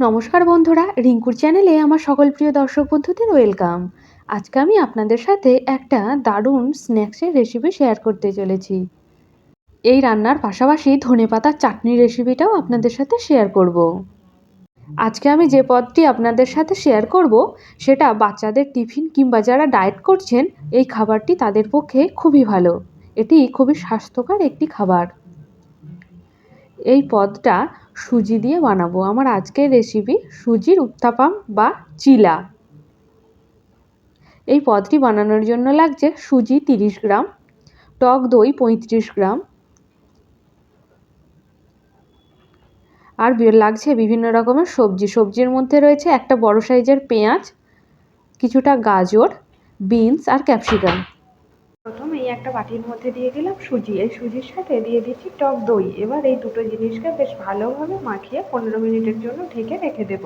নমস্কার বন্ধুরা, রিঙ্কুর চ্যানেলে আমার সকল প্রিয় দর্শক বন্ধুদের ওয়েলকাম। আজকে আমি আপনাদের সাথে একটা দারুণ স্ন্যাক্সের রেসিপি শেয়ার করতে চলেছি। এই রান্নার পাশাপাশি ধনেপাতার চাটনির রেসিপিটাও আপনাদের সাথে শেয়ার করব। আজকে আমি যে পদটি আপনাদের সাথে শেয়ার করব, সেটা বাচ্চাদের টিফিন কিংবা যারা ডায়েট করছেন, এই খাবারটি তাদের পক্ষে খুবই ভালো। এটি খুবই স্বাস্থ্যকর একটি খাবার। এই পদটা সুজি দিয়ে বানাবো। আমার আজকের রেসিপি সুজির উত্তাপাম বা চিলা। এই পদটি বানানোর জন্য লাগছে সুজি তিরিশ গ্রাম, টক দই পঁয়ত্রিশ গ্রাম, আর লাগছে বিভিন্ন রকমের সবজি। সবজির মধ্যে রয়েছে একটা বড় সাইজের পেঁয়াজ, কিছুটা গাজর, বিনস আর ক্যাপসিকাম। একটা বাটির মধ্যে দিয়ে দিলাম সুজি। এই সুজির সাথে দিয়ে দিচ্ছি টক দই। এবার এই দুটো জিনিসকে বেশ ভালোভাবে মাখিয়ে পনেরো মিনিটের জন্য ঢেকে রেখে দেব।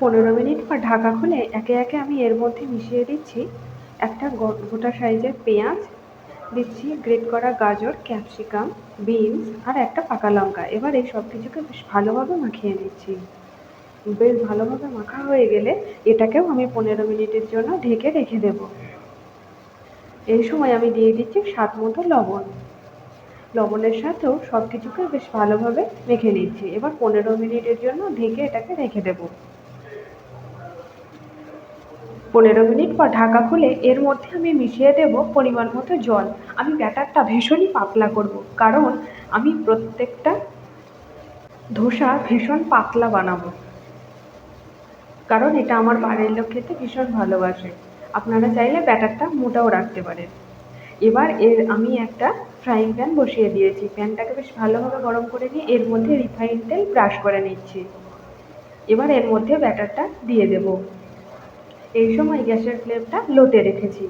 পনেরো মিনিট পর ঢাকা খুলে একে একে আমি এর মধ্যে মিশিয়ে দিচ্ছি একটা গোটা সাইজের পেঁয়াজ, দিচ্ছি গ্রেট করা গাজর, ক্যাপসিকাম, বিনস আর একটা পাকা লঙ্কা। এবার এই সব কিছুকে বেশ ভালোভাবে মাখিয়ে নিচ্ছি। বেশ ভালোভাবে মাখা হয়ে গেলে এটাকেও আমি পনেরো মিনিটের জন্য ঢেকে রেখে দেব। এই সময় আমি দিয়ে দিচ্ছি স্বাদ মতো লবণ। লবণের সাথেও সব কিছুকে বেশ ভালোভাবে মেখে নিচ্ছি। এবার পনেরো মিনিটের জন্য ঢেকে এটাকে রেখে দেবো। পনেরো মিনিট পর ঢাকা খুলে এর মধ্যে আমি মিশিয়ে দেব পরিমাণ মতো জল। আমি ব্যাটারটা ভীষণই পাতলা করব, কারণ আমি প্রত্যেকটা ধোসা ভীষণ পাতলা বানাবো। কারণ এটা আমার বাড়ির লোক খেতে ভীষণ ভালোবাসে। আপনারা চাইলে ব্যাটারটা মোটাও রাখতে পারেন। এবার এর আমি একটা ফ্রাইং প্যান বসিয়ে দিয়েছি। প্যানটাকে বেশ ভালোভাবে গরম করে নিয়ে এর মধ্যে রিফাইন তেল ব্রাশ করে নিচ্ছি। এবার এর মধ্যে ব্যাটারটা দিয়ে দেবো। এই সময় গ্যাসের ফ্লেমটা লোতে রেখেছি।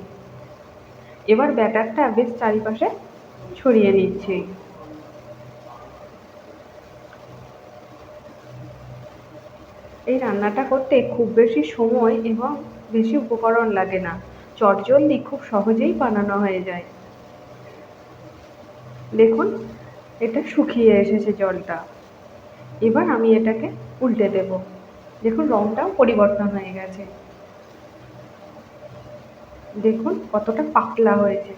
এবার ব্যাটারটা বেশ চারিপাশে ছড়িয়ে নিচ্ছি। এই রান্নাটা করতে খুব বেশি সময় এবং বেশি উপকরণ লাগে না। চটজলদি খুব সহজেই বানানো হয়ে যায়। দেখুন, এটা শুকিয়ে এসেছে জলটা। এবার আমি এটাকে উল্টে দেব। দেখুন রঙটাও পরিবর্তন হয়ে গেছে। দেখুন, কতটা পাতলা হয়েছে।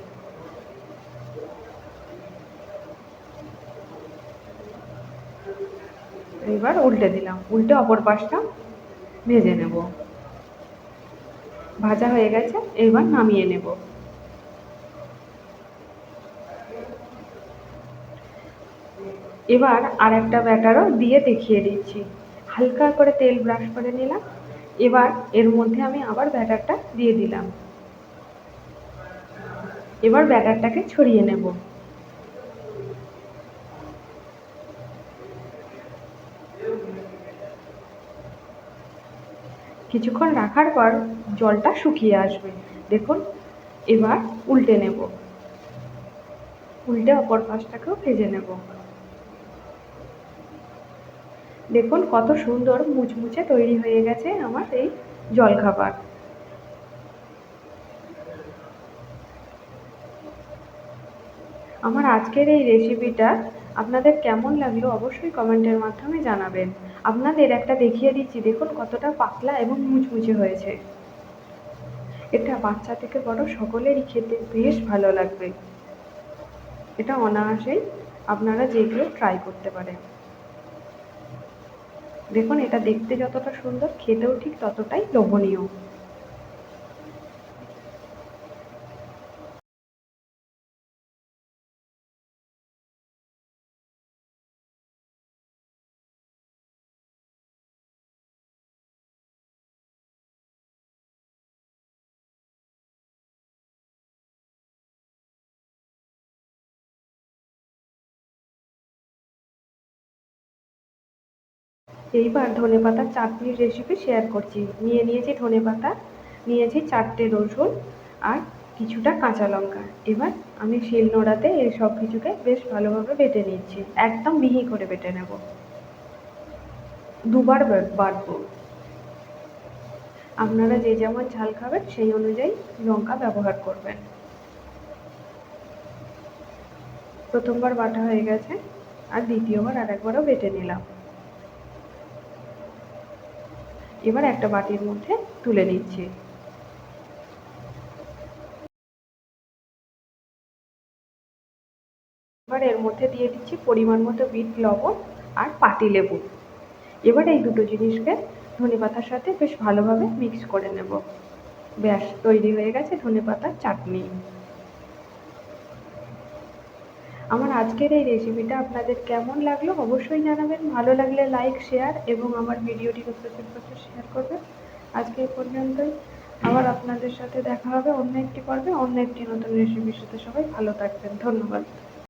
এবার উল্টে দিলাম। উল্টে অপর পাশটা ভেজে নেব। ভাজা হয়ে গেছে, এবার নামিয়ে নেব। এবার আর একটা ব্যাটারও দিয়ে দেখিয়ে দিচ্ছি। হালকা করে তেল ব্রাশ করে নিলাম। এবার এর মধ্যে আমি আবার ব্যাটারটা দিয়ে দিলাম। এবার ব্যাটারটাকে ছড়িয়ে নেব। কিছুক্ষণ রাখার পর জলটা শুকিয়ে আসবে। দেখুন, এবার উল্টে নেব। উল্টে অপর পাশটাকেও ভেজে নেব। দেখুন, কত সুন্দর মুচমুচে তৈরি হয়ে গেছে আমার এই জলখাবার। আমার আজকের এই রেসিপিটা আপনাদের কেমন লাগল অবশ্যই কমেন্টের মাধ্যমে জানাবেন। আপনাদের একটা দেখিয়ে দিচ্ছি। দেখুন কতটা পাতলা এবং মুচমুচে হয়েছে। এটা বাচ্চা থেকে বড় সকলেরই খেতে বেশ ভালো লাগবে। এটা অনায়াসেই আপনারা যে কেউ ট্রাই করতে পারেন। দেখুন, এটা দেখতে যতটা সুন্দর, খেতেও ঠিক ততটাই লোভনীয়। এইবার ধনে পাতার চাটনির রেসিপি শেয়ার করছি। নিয়ে নিয়েছি ধনে পাতা নিয়েছি চারটে রসুন আর কিছুটা কাঁচা লঙ্কা। এবার আমি শিল নোড়াতে এই সব কিছুকে বেশ ভালোভাবে বেটে নিচ্ছি। একদম মিহি করে বেটে নেব। দুবার বাটবো। আপনারা যে যেমন ঝাল খাবেন, সেই অনুযায়ী লঙ্কা ব্যবহার করবেন। প্রথমবার বাটা হয়ে গেছে, আর দ্বিতীয়বার আর একবারও বেটে নিলাম। এবার একটা বাটির মধ্যে তুলে নিচ্ছি। এবার এর মধ্যে দিয়ে দিচ্ছি পরিমাণ মতো বিট, লবণ আর পাতি লেবু। এবার এই দুটো জিনিসকে ধনে পাতার সাথে বেশ ভালোভাবে মিক্স করে নেব। ব্যাস, তৈরি হয়ে গেছে ধনে পাতার চাটনি। আমার আজকের এই রেসিপিটা আপনাদের কেমন লাগল অবশ্যই জানাবেন। ভালো লাগলে লাইক শেয়ার এবং আমার ভিডিওটি প্রচুর প্রচুর শেয়ার করবেন। আজকে এই পর্যন্তই। আবার আপনাদের সাথে দেখা হবে অন্য একটি পর্বে, অন্য একটি নতুন রেসিপির সাথে। সবাই ভালো থাকবেন। ধন্যবাদ।